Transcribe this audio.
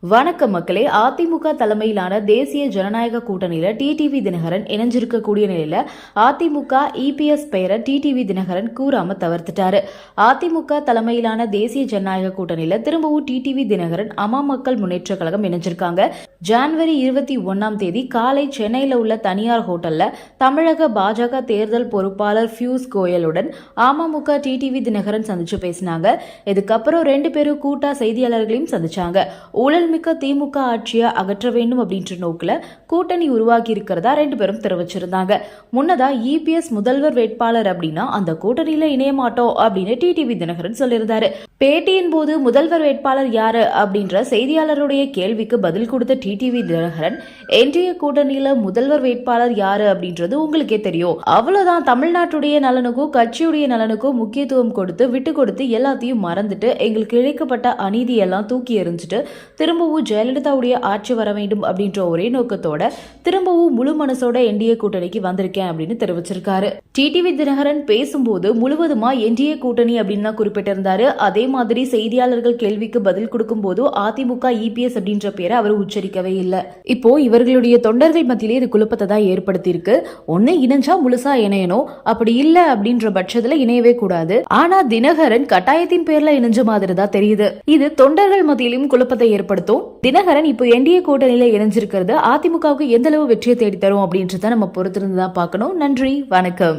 வணக்கம் மக்களே. அதிமுக தலைமையிலான தேசிய ஜனநாயக கூட்டணியில டிடிவி தினகரன் இணைஞ்சிருக்கக்கூடிய நிலையில அதிமுக இபிஎஸ் பெயரை டிடிவி தினகரன் கூறாம தவிர்த்துட்டாரு. அதிமுக தலைமையிலான தேசிய ஜனநாயக கூட்டணியில திரும்பவும் டிடிவி தினகரன் அம்மா மக்கள் முன்னேற்ற கழகம் இணைஞ்சிருக்காங்க. ஜனவரி இருபத்தி ஒன்னாம் தேதி காலை சென்னையில உள்ள தனியார் ஹோட்டல்ல தமிழக பாஜக தேர்தல் பொறுப்பாளர் பியூஸ் கோயலுடன் அமமுக டிடிவி தினகரன் சந்திச்சு பேசினாங்க. இதுக்கப்புறம் ரெண்டு பேரும் கூட்டா செய்தியாளர்களையும் சந்திச்சாங்க. ஊழல்மிக்க திமுக ஆட்சியை அகற்ற வேண்டும் அப்படின்ற நோக்கில் கூட்டணி உருவாக்கி இருக்கிறதா ரெண்டு பேரும் தெரிவிச்சிருந்தாங்க. முன்னதா இபிஎஸ் முதல்வர் வேட்பாளர் அப்படின்னா அந்த கூட்டணியில இணைய மாட்டோம் அப்படின்னு டிடிவி தினகரன் சொல்லியிருந்தாரு. பேட்டியின் போது முதல்வர் வேட்பாளர் யாரு அப்படின்ற செய்தியாளருடைய கேள்விக்கு பதில் கொடுத்த டிடிவி தினகரன் என்டிஏ கூட்டணியில முதல்வர் வேட்பாளர் யாரு அப்படின்றது உங்களுக்கே தெரியும். அவ்வளவுதான். தமிழ்நாட்டுடைய நலனுக்கும் கட்சியுடைய நலனுக்கும் முக்கியத்துவம் கொடுத்து விட்டு கொடுத்து எல்லாத்தையும் மறந்துட்டு எங்களுக்கு இழைக்கப்பட்ட அநீதி எல்லாம் தூக்கி எறிஞ்சிட்டு திரும்பவும் ஜெயலலிதாவுடைய ஆட்சி வர வேண்டும் அப்படின்ற ஒரே நோக்கத்தோட திரும்பவும் முழு மனசோட என்டிஏ கூட்டணிக்கு வந்திருக்கேன் அப்படின்னு தெரிவிச்சிருக்காரு. டிடிவி தினகரன் பேசும்போது முழுவதுமா என்டிஏ கூட்டணி அப்படின்னு தான் குறிப்பிட்டிருந்தாரு. அதே மாதிரி செய்தியாளர்கள் கேள்விக்கு பதில் கொடுக்கும் போது அதிமுக இபிஎஸ் அப்படின்ற பேரை அவர் உச்சரிக்கவே இல்லை. இப்போ இவர்களுடைய தொண்டர்கள் மத்தியிலே இது குழப்பத்தை தான் ஏற்படுத்தியிருக்கு. ஒன்னு இணைஞ்சா முழுசா இணையணும். அப்படி இல்ல அப்படின்ற பட்சத்துல இணையவே கூடாது. ஆனா தினகரன் கட்டாயத்தின் பேர்ல இணைஞ்ச மாதிரி தான் தெரியுது. இது தொண்டர்கள் மத்தியிலும் குழப்பத்தை ஏற்படுத்தும். தினகரன் இப்போ என்டிஏ கூட்டணியில இணைஞ்சிருக்கிறது. அதிமுகவுக்கு எந்த அளவு வெற்றியை தேடி தரும் அப்படின்றத நம்ம பொறுத்திருந்து தான் பார்க்கணும். நன்றி. வணக்கம்.